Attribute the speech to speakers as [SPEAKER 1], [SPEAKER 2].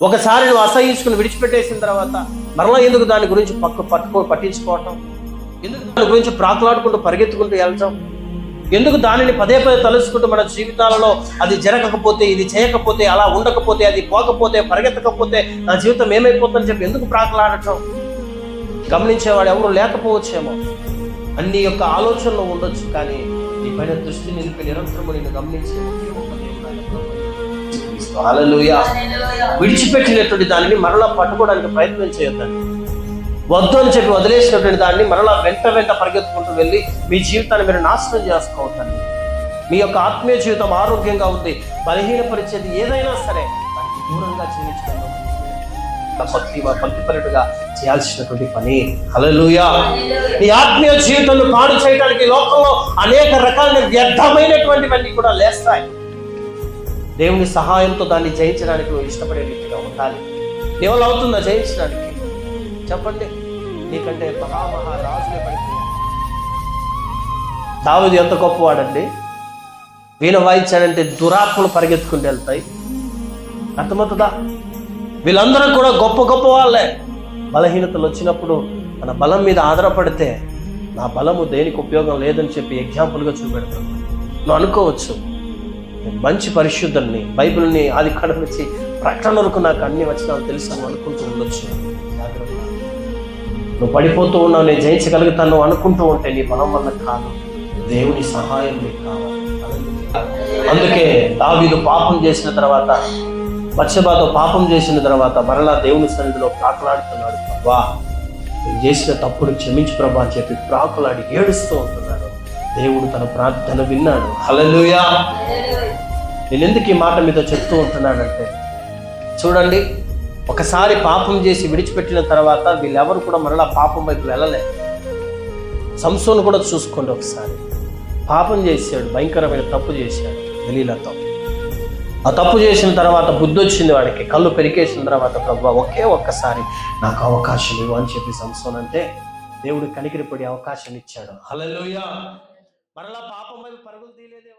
[SPEAKER 1] ఒకసారి నువ్వు అసహించుకుని విడిచిపెట్టేసిన తర్వాత మరలా ఎందుకు దాని గురించి పక్క పట్టుకో పట్టించుకోవటం? ఎందుకు దాని గురించి ప్రాకులాడుకుంటూ పరిగెత్తుకుంటూ వెళ్ళటం ఎందుకు దానిని పదే పదే తలుచుకుంటూ మన జీవితాలలో అది జరగకపోతే ఇది చేయకపోతే అలా ఉండకపోతే అది పోకపోతే పరిగెత్తకపోతే నా జీవితం ఏమైపోతుందని చెప్పి ఎందుకు ప్రాకులాడటం గమనించేవాడు ఎవరు లేకపోవచ్చేమో. అన్ని యొక్క ఆలోచనలు ఉండొచ్చు కానీ నీ పైన దృష్టి నిలిపి నిరంతరము నేను గమనించే హల్లెలూయా. విడిచిపెట్టినటువంటి దానిని మరలా పట్టుకోవడానికి ప్రయత్నం చేయొద్దండి. వద్దు అని చెప్పి వదిలేసినటువంటి దాన్ని మరలా వెంట వెంట పరిగెత్తుకుంటూ వెళ్ళి మీ జీవితాన్ని మీరు నాశనం చేసుకోవద్దండి. మీ యొక్క ఆత్మీయ జీవితం ఆరోగ్యంగా ఉంది బలహీనపరిచేది ఏదైనా సరే దానికి దూరంగా జీవించడం భక్తి భక్తిపరుడుగా చేయాల్సినటువంటి పని. హల్లెలూయా. నీ ఆత్మీయ జీవితాన్ని పాడు చేయడానికి లోకంలో అనేక రకాలైన వ్యర్థమైనటువంటివన్నీ కూడా లేస్తాయి. దేవుని సహాయంతో దాన్ని జయించడానికి నువ్వు ఇష్టపడే రీతిగా ఉండాలి. ఎవరు అవుతుందా జయించడానికి? చెప్పండి. నీకంటే మహామహారాజులే పడిపోయారు. దావీదు ఎంత గొప్పవాడండి? వీణ వాయించాడంటే దురాత్మలు పరిగెత్తుకుంటూ వెళ్తాయి. అర్థమవుతుందా? వీళ్ళందరూ కూడా గొప్ప గొప్ప వాళ్ళే. బలహీనతలు వచ్చినప్పుడు మన బలం మీద ఆధారపడితే నా బలము దేనికి ఉపయోగం లేదని చెప్పి ఎగ్జాంపుల్గా చూపెడతాను నువ్వు అనుకోవచ్చు. మంచి పరిశుద్ధుల్ని బైబిల్ని ఆది కడపించి నుంచి ప్రకటన వరకు నాకు అన్ని వచ్చినా తెలుసు అని అనుకుంటూ ఉండొచ్చు. నువ్వు పడిపోతూ ఉన్నావు నేను జయించగలుగుతాను అనుకుంటూ ఉంటే నీ బలం వల్ల కాదు. దేవుని సహాయం నీకు కావాలి. అందుకే దావీదు పాపం చేసిన తర్వాత పచ్చబాతో పాపం చేసిన తర్వాత మరలా దేవుని సన్నిధిలో ప్రాకులాడుతున్నాడు. ప్రభా చేసిన తప్పుడు క్షమించు ప్రభా అని చెప్పి ప్రాకులాడి ఏడుస్తూ ఉంటున్నాడు. దేవుడు తన ప్రార్థన విన్నాడు. హలలుయా నేను ఎందుకు ఈ మాట మీతో చెప్తూ ఉంటున్నానంటే చూడండి ఒకసారి పాపం చేసి విడిచిపెట్టిన తర్వాత వీళ్ళెవరు కూడా మరలా పాపం వైపు వెళ్ళలే. సంసోను కూడా చూసుకోండి ఒకసారి. పాపం చేశాడు భయంకరమైన తప్పు చేశాడు దలీలతో ఆ తప్పు చేసిన తర్వాత బుద్ధి వచ్చింది వాడికి కళ్ళు పెరికేసిన తర్వాత ప్రభు ఒకే ఒక్కసారి నాకు అవకాశం ఇవ్వు అని చెప్పి సంసోన్ అంటే దేవుడు కనికిరిపడి అవకాశం ఇచ్చాడు. హల్లెలూయా. మరలా పాపం వైపు పరుగులు తీయలేదే